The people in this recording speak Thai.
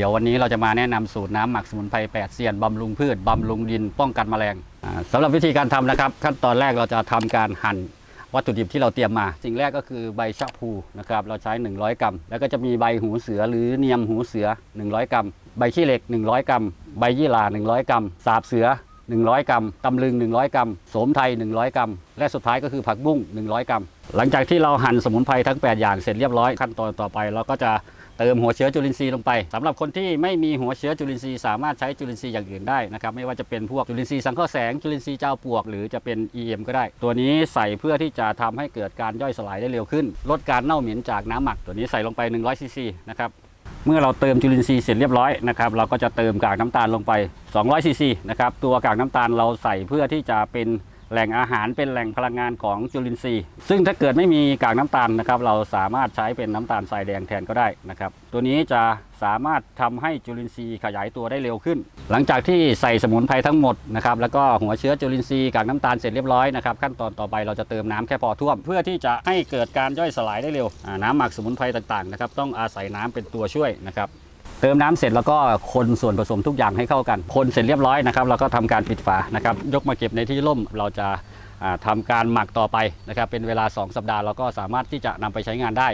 เดี๋ยววันนี้เราจะมาแนะนำสูตรน้ำหมักสมุนไพร8เซียนบำรุงพืชบำรุงดินป้องกันแมลงอ่าสำหรับวิธีการทำนะครับ ขั้นตอนแรกเราจะทำการหั่นวัตถุดิบที่เราเตรียมมา สิ่งแรกก็คือใบชะพูนะครับเราใช้ 100 กรัม แล้วก็จะมีใบหูเสือหรือเนียมหูเสือ 100 กรัม ใบขี้เหล็ก 100 กรัม ใบยี่หร่า 100 กรัม สาบเสือ 100 กรัมตำลึง 100 กรัมโสมไทย 100 กรัม และสุดท้ายก็คือผักบุ้ง 100 กรัม หลังจากที่เราหั่นสมุนไพรทั้ง 8 อย่างเสร็จเรียบร้อยขั้นตอนต่อไปเราก็จะ เติมหัวเชื้อจุลินทรีย์ลงไปสำหรับคนที่ไม่มีหัวเชื้อจุลินทรีย์สามารถใช้จุลินทรีย์อย่างอื่นได้นะครับไม่ว่าจะเป็นพวกจุลินทรีย์สังเคราะห์แสงจุลินทรีย์เจ้าปวก หรือจะเป็น EM ก็ได้ ตัวนี้ใส่เพื่อที่จะทำให้เกิดการย่อยสลายได้เร็วขึ้น ลดการเน่าเหม็นจากน้ำหมัก ตัวนี้ใส่ลงไป 100ซีซีนะครับเมื่อเราเติมจุลินทรีย์เสร็จเรียบร้อยนะครับเราก็จะเติมกากน้ำตาลลงไป200ซีซีนะครับตัวกากน้ำตาลเราใส่เพื่อที่จะเป็น แหล่งอาหารเป็นแหล่งพลังงานของจุลินทรีย์ ซึ่งถ้าเกิดไม่มีกากน้ำตาลนะครับ เราสามารถใช้เป็นน้ำตาลทรายแดงแทนก็ได้นะครับ ตัวนี้จะสามารถทำให้จุลินทรีย์ขยายตัวได้เร็วขึ้น หลังจากที่ใส่สมุนไพรทั้งหมดนะครับ แล้วก็หัวเชื้อจุลินทรีย์กากน้ำตาลเสร็จเรียบร้อยนะครับ ขั้นตอนต่อไปเราจะเติมน้ำแค่พอท่วม เพื่อที่จะให้เกิดการย่อยสลายได้เร็ว น้ำหมักสมุนไพรต่างๆนะครับ ต้องอาศัยน้ำเป็นตัวช่วยนะครับ เติมน้ำเสร็จแล้วก็คนส่วนผสมทุกอย่างให้เข้ากัน คนเสร็จเรียบร้อยนะครับเราก็ทำการปิดฝานะครับ ยกมาเก็บในที่ร่มเราจะทำาการหมักต่อไปนะครับ เป็นเวลา 2 สัปดาห์เราก็สามารถที่จะนำไปใช้งานได้